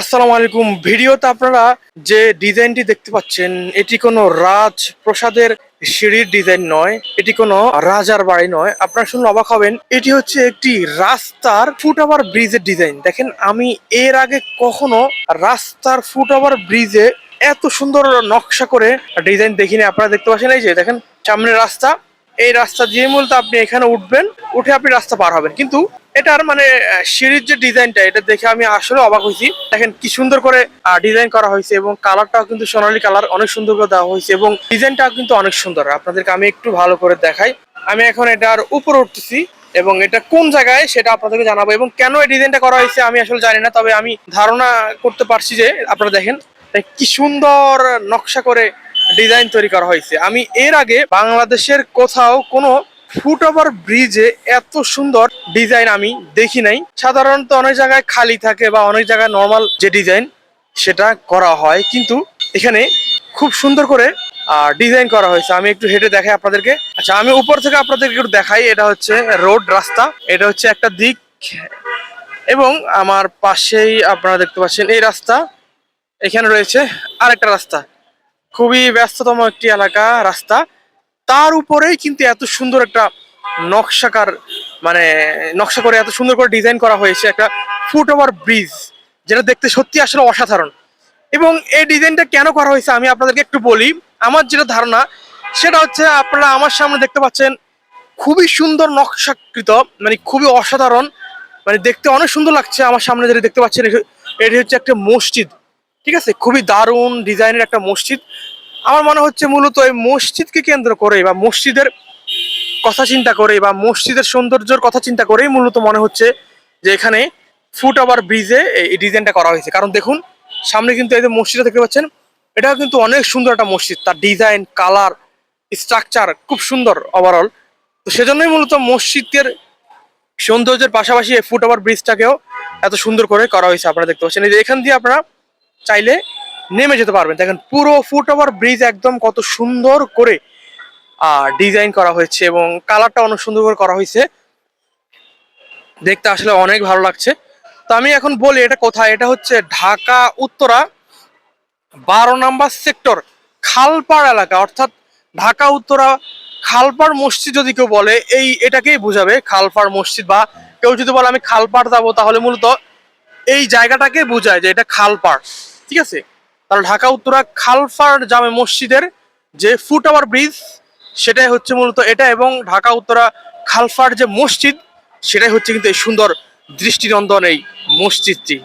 আসসালামু আলাইকুম। ভিডিওতে আপনারা যে ডিজাইনটি দেখতে পাচ্ছেন, এটি কোনো রাজ প্রসাদের সিঁড়ির ডিজাইন নয়, এটি কোনো রাজার বাড়ি নয়। আপনারা শুনলে অবাক হবেন, এটি হচ্ছে একটি রাস্তার ফুট ওভার ব্রিজের ডিজাইন। দেখেন, আমি এর আগে কখনো রাস্তার ফুট ওভার ব্রিজে এত সুন্দর নকশা করে ডিজাইন দেখিনি। আপনারা দেখতে পাচ্ছেন এই যে, দেখেন সামনে রাস্তা। এই রাস্তা দিয়ে মূলত আপনি এখানে উঠবেন, উঠে আপনি রাস্তা পার হবেন। কিন্তু এটার মানে সিঁড়ির যে ডিজাইনটা, এটা দেখে আমি আসলে অবাক হয়েছি। দেখেন কি সুন্দর করে ডিজাইন করা হয়েছে এবং কালারটাও কিন্তু সোনালি কালার, অনেক সুন্দর করে দেওয়া হয়েছে এবং ডিজাইনটাও কিন্তু অনেক সুন্দর। আপনাদেরকে আমি একটু ভালো করে দেখাই। আমি এখন এটার উপরে উঠতেছি এবং এটা কোন জায়গায় সেটা আপনাদেরকে জানাব এবং কেন এই ডিজাইনটা করা হয়েছে আমি আসলে জানি না, তবে আমি ধারণা করতে পারছি যে আপনারা দেখেন কি সুন্দর নকশা করে ডিজাইন তৈরি করা হয়েছে। আমি এর আগে বাংলাদেশের কোথাও কোনো ফুট ওভার ব্রিজে এত সুন্দর ডিজাইন আমি দেখি নাই। সাধারণত অনেক জায়গায় খালি থাকে বা অনেক জায়গায় নর্মাল যে ডিজাইন সেটা করা হয়, কিন্তু এখানে খুব সুন্দর করে ডিজাইন করা হয়েছে। আমি একটু হেঁটে দেখাই আপনাদেরকে। আচ্ছা আমি উপর থেকে আপনাদেরকে একটু দেখাই। এটা হচ্ছে রোড রাস্তা। এটা হচ্ছে একটা দিক। এবং আমার পাশেই আপনারা দেখতে পাচ্ছেন এই রাস্তা। এখানে রয়েছে আরেকটা রাস্তা। খুবই ব্যস্ততম একটি এলাকা, রাস্তা। তার উপরেই কিন্তু এত সুন্দর একটা নকশাকার মানে নকশা করে এত সুন্দর করে ডিজাইন করা হয়েছে একটা ফুট ওভার ব্রিজ যেটা দেখতে সত্যি আসলে অসাধারণ। এবং এই ডিজাইনটা কেন করা হয়েছে আমি আপনাদেরকে একটু বলি। আমার যেটা ধারণা, সেটা হচ্ছে আপনারা আমার সামনে দেখতে পাচ্ছেন, খুবই সুন্দর নকশাকৃত মানে খুবই অসাধারণ মানে দেখতে অনেক সুন্দর লাগছে আমার সামনে যেটা দেখতে পাচ্ছেন, এটি- হচ্ছে একটা মসজিদ, ঠিক আছে? খুবই দারুণ ডিজাইনের একটা মসজিদ। আমার মনে হচ্ছে মূলত এই মসজিদকে কেন্দ্র করে বা মসজিদের কথা চিন্তা করে বা মসজিদের সৌন্দর্যের কথা চিন্তা করেই মূলত মনে হচ্ছে যে এখানে ফুট ওভার ব্রিজে এই ডিজাইনটা করা হয়েছে। কারণ দেখুন, সামনে কিন্তু এই যে মসজিদটা দেখতে পাচ্ছেন, এটাও কিন্তু অনেক সুন্দর একটা মসজিদ। তার ডিজাইন, কালার, স্ট্রাকচার খুব সুন্দর ওভারঅল তো সেজন্যই মূলত মসজিদের সৌন্দর্যের পাশাপাশি এই ফুট ওভার ব্রিজটাকেও এত সুন্দর করে করা হয়েছে আপনারা দেখতে পাচ্ছেন। এই যে এখান দিয়ে আপনারা চাইলে নেমে যেতে পারবেন। দেখেন, পুরো ফুট ওভার ব্রিজ একদম কত সুন্দর করে ডিজাইন করা হয়েছে এবং কালারটা অনেক সুন্দর করে করা হয়েছে। দেখতে আসলে অনেক ভালো লাগছে। তো আমি এখন বলি এটা কোথায়? এটা হচ্ছে ঢাকা, উত্তরা, বারো নাম্বার সেক্টর খালপাড় এলাকা। অর্থাৎ ঢাকা, উত্তরা, খালপাড় মসজিদ যদি কেউ বলে, এই এটাকেই বোঝাবে, খালপাড় মসজিদ বা কেউ যদি বলে, আমি খালপাড় যাব, তাহলে মূলত এই জায়গাটাকে বোঝায় যে এটা খালপাড়। ঠিক আছে? তাহলে ঢাকা, উত্তরা, খালফার জামে মসজিদের যে ফুট আওয়ার ব্রিজ সেটাই হচ্ছে মূলত এটা এবং ঢাকা, উত্তরা, খালফার যে মসজিদ, সেটাই হচ্ছে কিন্তু এই সুন্দর দৃষ্টিনন্দন এই মসজিদটি।